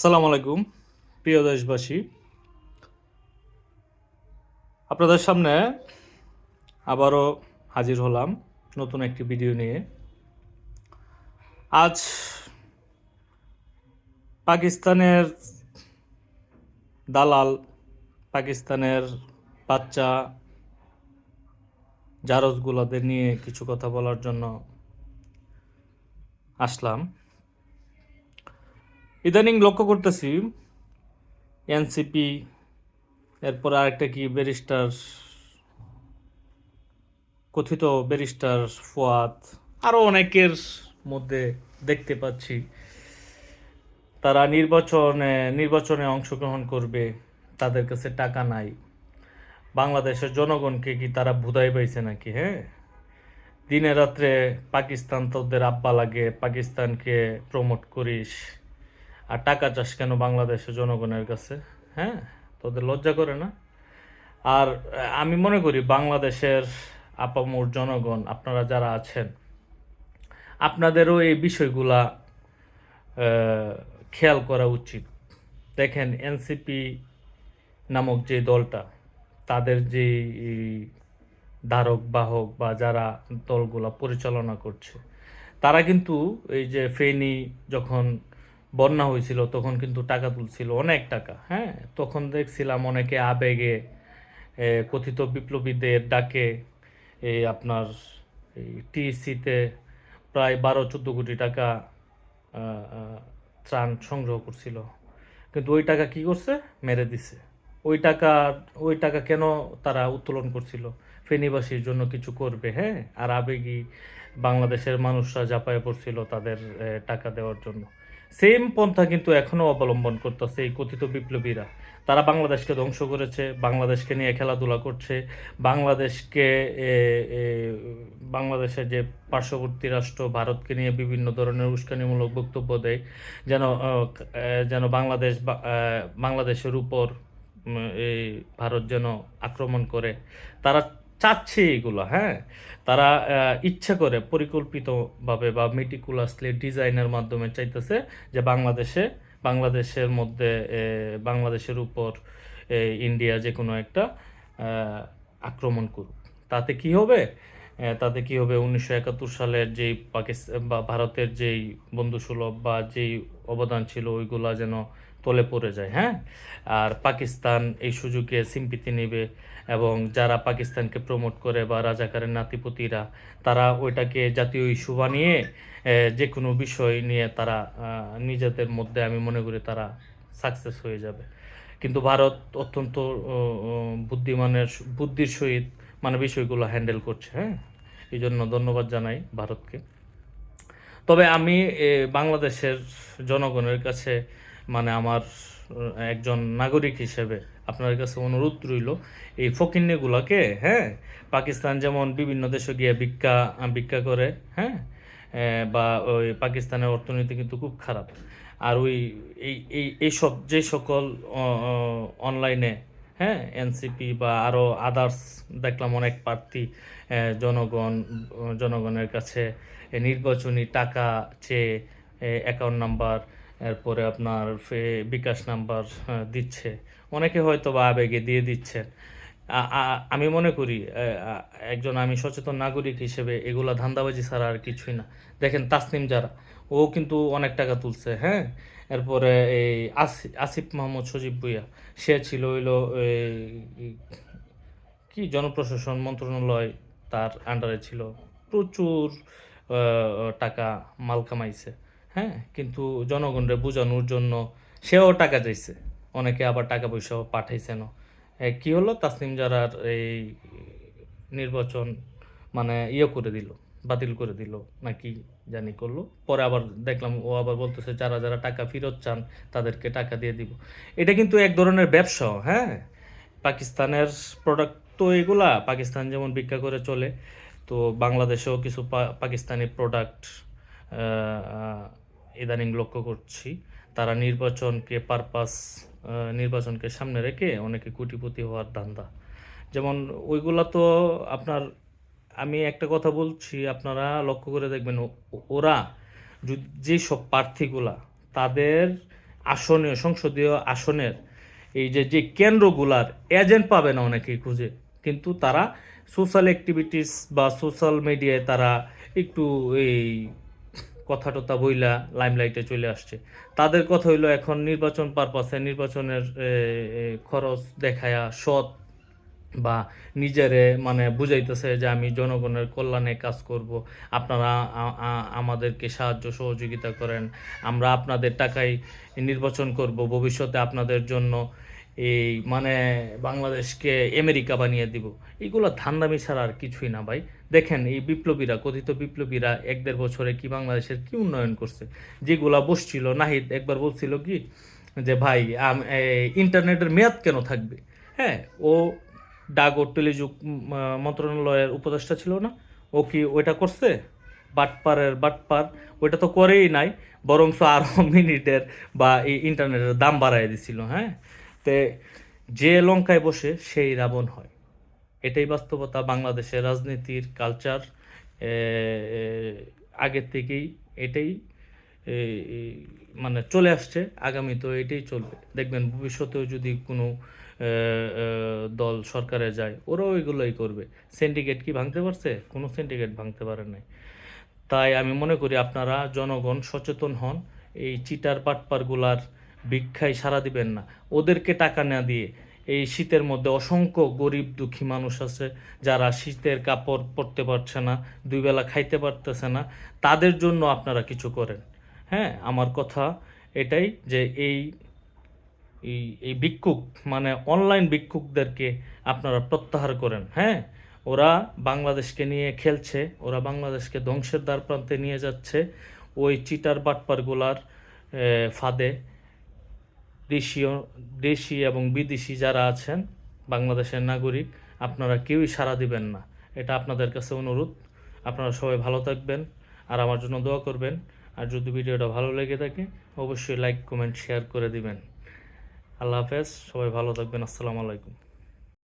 সালাম আলাইকুম, প্রিয় দেশবাসী। আপনাদের সামনে আবারও হাজির হলাম নতুন একটি ভিডিও নিয়ে। আজ পাকিস্তানের দালাল, পাকিস্তানের বাচ্চা জারজগুলাদের নিয়ে কিছু কথা বলার জন্য আসলাম। ইদানিং লক্ষ্য করতেছি, এনসিপি, এরপর আরেকটা কি, ব্যারিস্টার, কথিত ব্যারিস্টার ফুয়াদ আরও অনেকের মধ্যে দেখতে পাচ্ছি। তারা নির্বাচনে নির্বাচনে অংশগ্রহণ করবে, তাদের কাছে টাকা নাই। বাংলাদেশের জনগণকে কি তারা ভুদাই পাইছে নাকি হ্যাঁ? দিনে রাত্রে পাকিস্তান তোদের আব্বা লাগে, পাকিস্তানকে প্রমোট করিস। আর টাকা চাস কেন বাংলাদেশের জনগণের কাছে? হ্যাঁ? তোদের লজ্জা করে না? আর আমি মনে করি বাংলাদেশের আপামোর জনগণ, আপনারা যারা আছেন, আপনাদেরও এই বিষয়গুলা খেয়াল করা উচিত। দেখেন, এনসিপি নামক যে দলটা, তাদের যে ধারক, বাহক বা যারা দলগুলা পরিচালনা করছে, তারা কিন্তু এই যে ফেনী যখন বন্যা হয়েছিল, তখন কিন্তু টাকা তুলছিল, অনেক টাকা হ্যাঁ? তখন দেখছিলাম অনেকে আবেগে কথিত বিপ্লবীদের ডাকে এই আপনার টিএসসিতে প্রায় বারো, চোদ্দ কোটি টাকা ত্রাণ সংগ্রহ করছিল। কিন্তু ওই টাকা কি করছে? মেরে দিছে। ওই টাকা ওই টাকা কেন তারা উত্তোলন করছিল? ফেনীবাসীর জন্য কিছু করবে হ্যাঁ? আর আবেগী বাংলাদেশের মানুষরা জাপায় পড়ছিল তাদের টাকা দেওয়ার জন্য। সেম পন্থা কিন্তু এখনও অবলম্বন করতেছে এই কথিত বিপ্লবীরা। তারা বাংলাদেশকে ধ্বংস করেছে, বাংলাদেশকে নিয়ে খেলাধুলা করছে, বাংলাদেশকে বাংলাদেশের যে পার্শ্ববর্তী রাষ্ট্র ভারতকে নিয়ে বিভিন্ন ধরনের উস্কানিমূলক বক্তব্য দেয়, যেন যেন বাংলাদেশ বাংলাদেশের উপর এই ভারত যেন আক্রমণ করে। তারা চাচ্ছে এগুলো হ্যাঁ? তারা ইচ্ছে করে পরিকল্পিতভাবে বা মেটিকুলাসলি ডিজাইনের মাধ্যমে চাইতেছে যে বাংলাদেশে, বাংলাদেশের মধ্যে বাংলাদেশের উপর ইন্ডিয়া যে কোনো একটা আক্রমণ করুক। তাতে কি হবে? তাতে কি হবে? উনিশশো একাত্তর সালের যেই পাকিস্তান বা ভারতের যেই বন্ধুসুলভ বা যেই অবদান ছিল, ওইগুলা যেন তলে পড়ে যায় হ্যাঁ? আর পাকিস্তান এই সুযোগে সিম্পিতি নেবে এবং যারা পাকিস্তানকে প্রমোট করে বা রাজাকারের নাতিপতিরা, তারা ওইটাকে জাতীয় ইস্যু বানিয়ে যে কোনো বিষয় নিয়ে তারা নিজেদের মধ্যে আমি মনে করি তারা সাকসেস হয়ে যাবে। কিন্তু ভারত অত্যন্ত বুদ্ধিমানের বুদ্ধির সহিত মানে বিষয়গুলো হ্যান্ডেল করছে হ্যাঁ? এই জন্য ধন্যবাদ জানাই ভারতকে। তবে আমি বাংলাদেশের জনগণের কাছে মানে আমার একজন নাগরিক হিসেবে আপনার কাছে অনুরোধ রইল, এই ফকিন্নিগুলোকে হ্যাঁ? পাকিস্তান যেমন বিভিন্ন দেশে গিয়ে ভিক্ষা ভিক্ষা করে হ্যাঁ? বা ওই পাকিস্তানের অর্থনীতি কিন্তু খুব খারাপ। আর ওই, এই এই, এইসব যে সকল অনলাইনে হ্যাঁ এনসিপি বা আরও আদার্স দেখলাম অনেক প্রার্থী জনগণ, জনগণের কাছে নির্বাচনী টাকা চেয়ে অ্যাকাউন্ট নাম্বার এরপরে আপনার বিকাশ নাম্বার দিচ্ছে। অনেকে হয়তো বা আবেগে দিয়ে দিচ্ছেন। আমি মনে করি একজন আমি সচেতন নাগরিক হিসেবে এগুলা ধান্দাবাজি ছাড়া আর কিছুই না। দেখেন তাসনিম যারা, ও কিন্তু অনেক টাকা তুলছে হ্যাঁ? এরপরে এই আসি- আসিফ মাহমুদ সজীব ভুইয়া, সে ছিল হইল কি জনপ্রশাসন মন্ত্রণালয় তার আন্ডারে ছিল। প্রচুর টাকা মাল কামাইছে হ্যাঁ? কিন্তু জনগণরে বোঝানোর জন্য সেও টাকা চাইছে। অনেকে আবার টাকা পয়সাও পাঠাইছে না। কি হলো? তাসনিম জারার এই নির্বাচন মানে ইয়ে করে দিল, বাতিল করে দিল, নাকি জানি করল। পরে আবার দেখলাম ও আবার বলতেছে, যারা যারা টাকা ফেরত চান তাদেরকে টাকা দিয়ে দিব। এটা কিন্তু এক ধরনের ব্যবসা হ্যাঁ? পাকিস্তানের প্রোডাক্ট তো এগুলা, পাকিস্তান যেমন ভিক্ষা করে চলে, তো বাংলাদেশেও কিছু পাকিস্তানি প্রোডাক্ট ইদানিং লক্ষ্য করছি। তারা নির্বাচনকে পারপাস নির্বাচনকে সামনে রেখে অনেকে কোটিপতি হওয়ার ধান্দা। যেমন ওইগুলা তো আপনার, আমি একটা কথা বলছি, আপনারা লক্ষ্য করে দেখবেন ওরা যে সব প্রার্থীগুলা, তাদের আসনীয়, সংসদীয় আসনের এই যে যে কেন্দ্রগুলার এজেন্ট পাবে না অনেকেই খুঁজে, কিন্তু তারা সোশ্যাল অ্যাক্টিভিটিস বা সোশ্যাল মিডিয়ায় তারা একটু এই কথা টথা বইলা লাইমলাইটে চলে আসছে। তাদের কথা হইল, এখন নির্বাচন পারপাসে নির্বাচনের খরচ দেখায়া সৎ বা নিজেরে মানে বুঝাইতেছে যে আমি জনগণের কল্যাণে কাজ করব। আপনারা আমাদেরকে সাহায্য সহযোগিতা করেন। আমরা আপনাদের টাকায় নির্বাচন করব। ভবিষ্যতে আপনাদের জন্য এই মানে বাংলাদেশকে আমেরিকা বানিয়ে দিব। এগুলো ধান্দামি ছাড়া আর কিছুই না ভাই। দেখেন এই বিপ্লবীরা, কথিত বিপ্লবীরা এক দেড় বছরে কি বাংলাদেশের কি উন্নয়ন করছে? যেগুলা বসছিল, নাহিদ একবার বলছিল কি যে, ভাই ইন্টারনেটের মেয়াদ কেন থাকবে? হ্যাঁ ও ডাক ও টেলিযোগ মন্ত্রণালয়ের উপদেষ্টা ছিল না? ও কি ওইটা করছে? বাটপারের বাটপার? ওইটা তো করেই নাই বরংস আরও মিনিটের বা এই ইন্টারনেটের দাম বাড়াই দিছিল হ্যাঁ? তে যে লঙ্কায় বসে সেই রাবণ হয়। এটাই বাস্তবতা বাংলাদেশের রাজনীতির কালচার আগের থেকেই এটাই মানে চলে আসছে, আগামী তো এটাই চলবে। দেখবেন ভবিষ্যতেও যদি কোনো দল সরকারে যায়, ওরাও এগুলোই করবে। সিন্ডিকেট কি ভাঙতে পারছে? কোনো সিন্ডিকেট ভাঙতে পারে নাই। তাই আমি মনে করি আপনারা জনগণ সচেতন হন, এই চিটার পাটপারগুলার ভিক্ষায় সারা দিবেন না। ওদেরকে টাকা না দিয়ে এই শীতের মধ্যে অসংখ্য গরিব দুঃখী মানুষ আছে যারা শীতের কাপড় পরতে পারছে না, দুই বেলা খাইতে পারতেছে না। তাদের জন্য আপনারা কিছু করেন। হ্যাঁ আমার কথা এটাই যে এই এই ভিক্ষুক মানে অনলাইন ভিক্ষুকদেরকে আপনারা প্রত্যাহার করেন। হ্যাঁ ওরা বাংলাদেশকে নিয়ে খেলছে, ওরা বাংলাদেশকে ধ্বংসের দ্বার প্রান্তে নিয়ে যাচ্ছে। ওই চিটার বাটপারগুলার ফাঁদে দেশীয়, দেশি এবং বিদেশি যারা আছেন, বাংলাদেশের নাগরিক, আপনারা কেউই সাড়া দিবেন না। এটা আপনাদের কাছে অনুরোধ। আপনারা সবাই ভালো থাকবেন আর আমার জন্য দোয়া করবেন। আর যদি ভিডিওটা ভালো লেগে থাকে, অবশ্যই লাইক, কমেন্ট, শেয়ার করে দিবেন। আল্লাহ হাফেজ, সবাই ভালো থাকবেন। আসসালামু আলাইকুম।